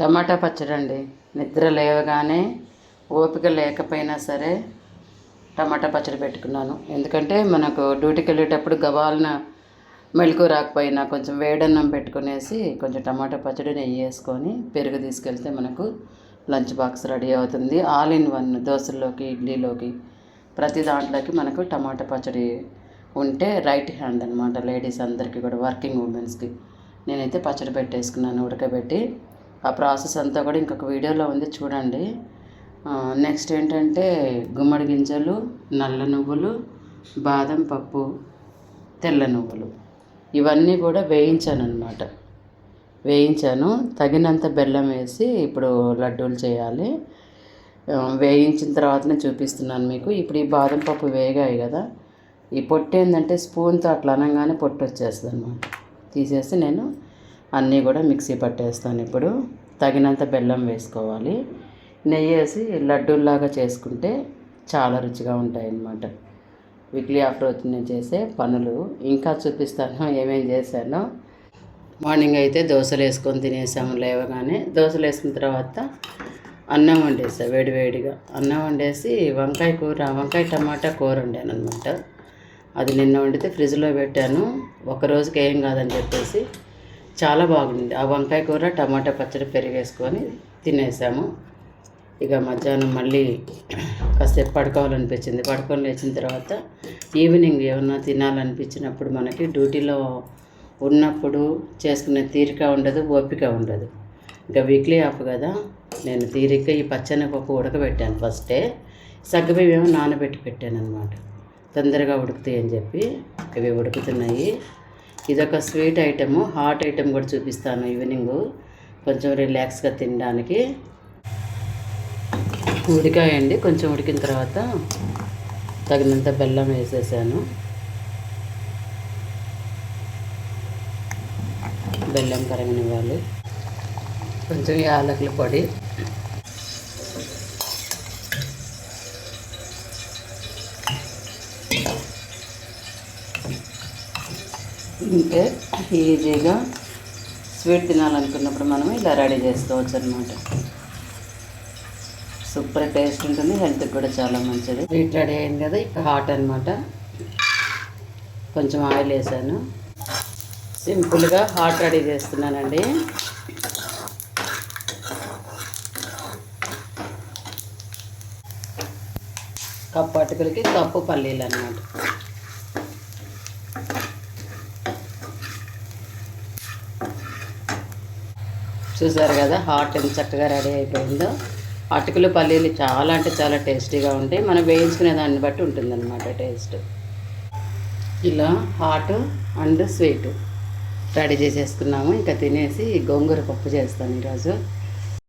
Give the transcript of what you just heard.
టమాటా పచ్చడి అండి నిద్ర లేవగానే ఓపిక లేకపోయినా సరే టమాటా పచ్చడి పెట్టుకున్నాను. ఎందుకంటే మనకు డ్యూటీకి వెళ్ళేటప్పుడు గవాలన మెలకు రాకపోయినా కొంచెం వేడన్నం పెట్టుకునేసి కొంచెం టమాటా పచ్చడి నెయ్యి వేసుకొని పెరుగు తీసుకెళ్తే మనకు లంచ్ బాక్స్ రెడీ అవుతుంది. ఆల్ ఇన్ వన్ దోశల్లోకి ఇడ్లీలోకి ప్రతి దాంట్లోకి మనకు టమాటా పచ్చడి ఉంటే రైట్ హ్యాండ్ అనమాట లేడీస్ అందరికీ కూడా వర్కింగ్ ఉమెన్స్కి నేనైతే పచ్చడి పెట్టేసుకున్నాను ఉడకబెట్టి. ఆ ప్రాసెస్ అంతా కూడా ఇంకొక వీడియోలో ఉంది చూడండి. నెక్స్ట్ ఏంటంటే గుమ్మడి గింజలు నల్ల నువ్వులు బాదం పప్పు తెల్ల నువ్వులు. ఇవన్నీ కూడా వేయించాను అనమాట వేయించాను. తగినంత బెల్లం వేసి ఇప్పుడు లడ్డూలు చేయాలి. వేయించిన తర్వాతనే చూపిస్తున్నాను మీకు. ఇప్పుడు ఈ బాదం పప్పు వేగాయి కదా. ఈ పొట్టు ఏంటంటే స్పూన్తో అట్లా అనగానే పొట్టు వచ్చేస్తుంది అనమాట తీసేసి నేను అన్నీ కూడా మిక్సీ పట్టేస్తాను ఇప్పుడు. తగినంత బెల్లం వేసుకోవాలి. నెయ్యి వేసి లడ్డూల్లాగా చేసుకుంటే చాలా రుచిగా ఉంటాయి అన్నమాట వీక్లీ ఆఫ్టర్ వచ్చి నేను చేసే పనులు ఇంకా చూపిస్తాను ఏమేం చేశానో. మార్నింగ్ అయితే దోశలు వేసుకొని తినేసాము లేవగానే. దోశలు వేసుకున్న తర్వాత అన్నం వండేసా వేడివేడిగా అన్నం వండేసి వంకాయ కూర వంకాయ టమాటా కూర వండాను అనమాట అది నిన్న వండితే ఫ్రిడ్జ్లో పెట్టాను. ఒక రోజుకి ఏం కాదని చెప్పేసి చాలా బాగుంది. ఆ వంకాయ కూర టమాటా పచ్చడి పెరిగేసుకొని తినేసాము. ఇక మధ్యాహ్నం మళ్ళీ కాసేపు పడుకోవాలనిపించింది. పడుకొని లేచిన తర్వాత ఈవినింగ్ ఏమన్నా తినాలనిపించినప్పుడు మనకి డ్యూటీలో ఉన్నప్పుడు చేసుకునే తీరిక ఉండదు ఓపిక ఉండదు. ఇంకా వీక్లీ ఆఫ్ కదా నేను తీరిక ఈ పచ్చని పప్పు ఉడకబెట్టాను ఫస్టే సగ్గుబియ్యం ఏమో నానబెట్టి పెట్టాను అనమాట తొందరగా ఉడుకుతాయి అని చెప్పి ఇవి ఉడుకుతున్నాయి. ఇదొక స్వీట్ ఐటము హాట్ ఐటమ్ కూడా చూపిస్తాను ఈవినింగ్. కొంచెం రిలాక్స్గా తినడానికి. ఉడికాయండి కొంచెం ఉడికిన తర్వాత తగినంత బెల్లం వేసేసాను. బెల్లం కరగనివ్వాలి. కొంచెం యాలకుల పొడి. ఇంకే ఈజీగా స్వీట్ తినాలనుకున్నప్పుడు మనం ఇలా రెడీ చేసుకోవచ్చు అనమాట సూపర్ టేస్ట్ ఉంటుంది హెల్త్కి కూడా చాలా మంచిది. స్వీట్ రెడీ అయింది కదా ఇక హాట్ అనమాట కొంచెం ఆయిల్ వేసాను. సింపుల్గా హాట్ రెడీ చేస్తున్నానండి. కప్పు అటుకులకి కప్పు పల్లీలు అన్నమాట. చూసారు కదా హాట్ ఎంత చక్కగా రెడీ అయిపోయిందో. అటుకులు పల్లీలు చాలా అంటే చాలా టేస్టీగా ఉంటాయి. మనం వేయించుకునే దాన్ని బట్టి ఉంటుందన్నమాట టేస్ట్. ఇలా హాట్ అండ్ స్వీట్ రెడీ చేసేసుకున్నాము. ఇంకా తినేసి గోంగూర పప్పు చేస్తాను ఈరోజు.